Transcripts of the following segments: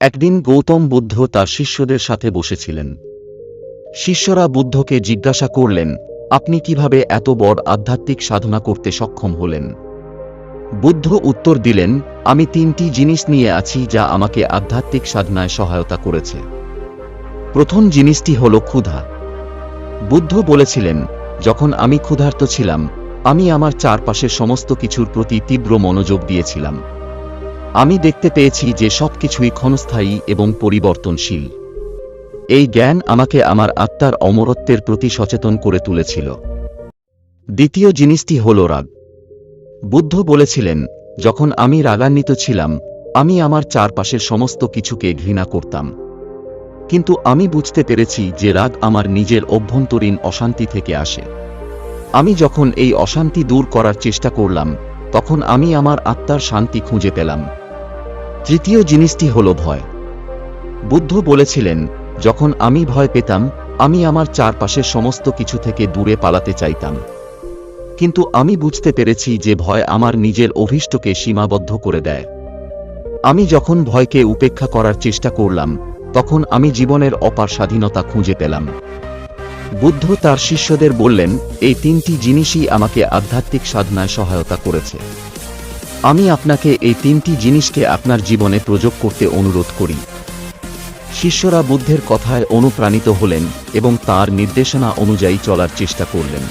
একদিন গৌতম বুদ্ধ তার শিষ্যদের সাথে বসেছিলেন। শিষ্যরা বুদ্ধকে জিজ্ঞাসা করলেন, আপনি কীভাবে এত বড় আধ্যাত্মিক সাধনা করতে সক্ষম হলেন? বুদ্ধ উত্তর দিলেন, আমি তিনটি জিনিস নিয়ে আছি যা আমাকে আধ্যাত্মিক সাধনায় সহায়তা করেছে। প্রথম জিনিসটি হল ক্ষুধা। বুদ্ধ বলেছিলেন, যখন আমি ক্ষুধার্ত ছিলাম, আমি আমার চারপাশের সমস্ত কিছুর প্রতি তীব্র মনোযোগ দিয়েছিলাম। আমি দেখতে পেয়েছি যে সবকিছুই ক্ষণস্থায়ী এবং পরিবর্তনশীল। এই জ্ঞান আমাকে আমার আত্মার অমরত্বের প্রতি সচেতন করে তুলেছিল। দ্বিতীয় জিনিসটি হল রাগ। বুদ্ধ বলেছিলেন, যখন আমি রাগান্বিত ছিলাম, আমি আমার চারপাশের সমস্ত কিছুকে ঘৃণা করতাম। কিন্তু আমি বুঝতে পেরেছি যে রাগ আমার নিজের অভ্যন্তরীণ অশান্তি থেকে আসে। আমি যখন এই অশান্তি দূর করার চেষ্টা করলাম, তখন আমি আমার আত্মার শান্তি খুঁজে পেলাম। তৃতীয় জিনিসটি হল ভয়। বুদ্ধ বলেছিলেন, যখন আমি ভয় পেতাম, আমি আমার চারপাশের সমস্ত কিছু থেকে দূরে পালাতে চাইতাম। কিন্তু আমি বুঝতে পেরেছি যে ভয় আমার নিজের অভীষ্টকে সীমাবদ্ধ করে দেয়। আমি যখন ভয়কে উপেক্ষা করার চেষ্টা করলাম, তখন আমি জীবনের অপার স্বাধীনতা খুঁজে পেলাম। বুদ্ধ তার শিষ্যদের বললেন, এই তিনটি জিনিসই আমাকে আধ্যাত্মিক সাধনায় সহায়তা করেছে। আমি আপনাকে এই তিনটি জিনিসকে আপনার জীবনে প্রয়োগ করতে অনুরোধ করি। শিষ্যরা বুদ্ধের কথায় অনুপ্রাণিত হলেন এবং তার নির্দেশনা অনুযায়ী চলার চেষ্টা করলেন।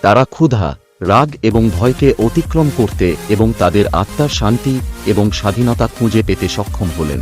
তারা ক্ষুধা, রাগ এবং ভয়কে অতিক্রম করতে এবং তাদের আত্মার শান্তি এবং স্বাধীনতা খুঁজে পেতে সক্ষম হলেন।